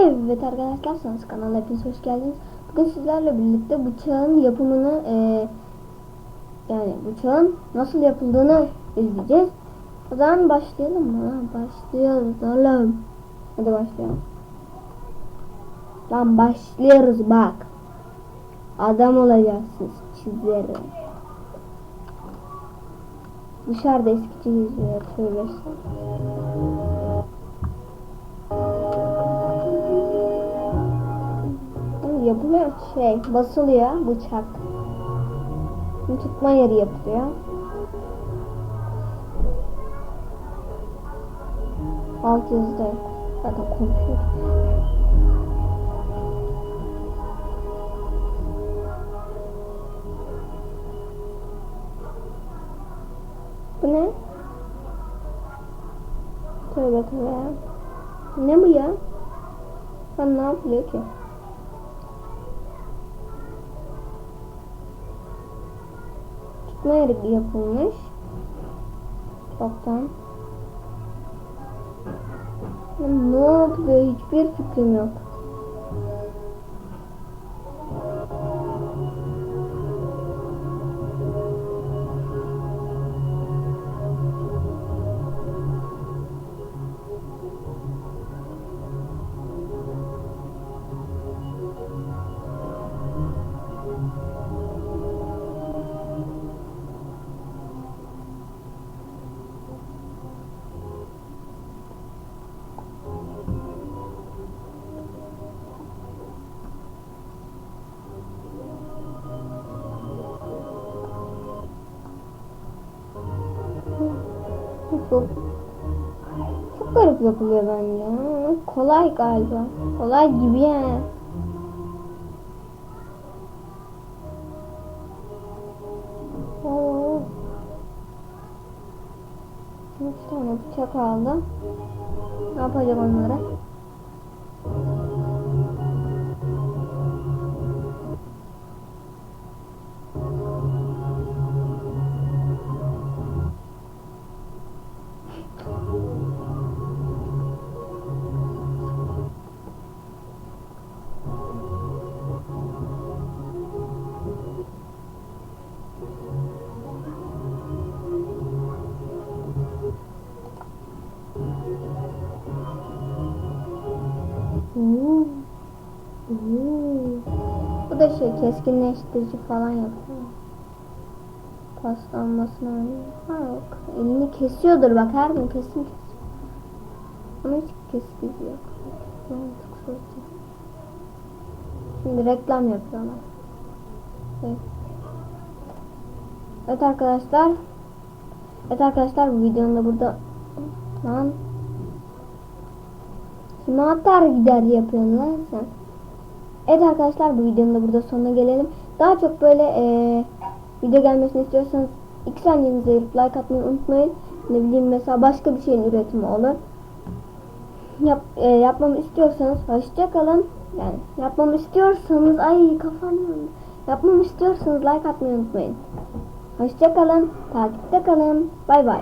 Evet arkadaşlar Sans kanalına hepiniz hoş geldiniz. Bugün sizlerle birlikte bıçağın yapımını e, yani bıçağın nasıl yapıldığını izleyeceğiz. O zaman başlayalım mı? Oğlum. Hadi başlayalım. Lan başlıyoruz bak. Adam olacaksınız çizerim. Dışarıda eskici yüzüyor. Tövbe şey basılıyor bıçak. Tutma yeri yapılıyor. Alt yazıda. Zaten konuşuyor. Bu ne? Tövbe tövbe. Ne bu ya? Ben ne yapıyor ki? Yeri yapılmış. Çoktan. Ne yapıyor hiçbir fikrim yok. Çok çok garip yapılıyor bence. Kolay galiba. Kolay gibi yani. Oo. Üç tane bıçak aldım. Ne yapacağım onlara? Bu da şey keskinleştirici falan yapıyor. Paslanmasına. Ha yok. Elini kesiyordur bak her gün kesin kesiyor. Ama hiç kesici yok. Şimdi reklam yapıyorlar. Evet. evet arkadaşlar. Evet arkadaşlar bu videonun da burada lan Kime atar gider yapıyorsun lan sen. Evet arkadaşlar bu videonun da burada sonuna gelelim. Daha çok böyle e, video gelmesini istiyorsanız iki saniyenizi ayırıp like atmayı unutmayın. Ne bileyim mesela başka bir şeyin üretimi olur. Yap, e, yapmamı istiyorsanız hoşça kalın. Yani yapmamı istiyorsanız ay kafam. Yapmamı istiyorsanız like atmayı unutmayın. Hoşça kalın. Takipte kalın. Bay bay.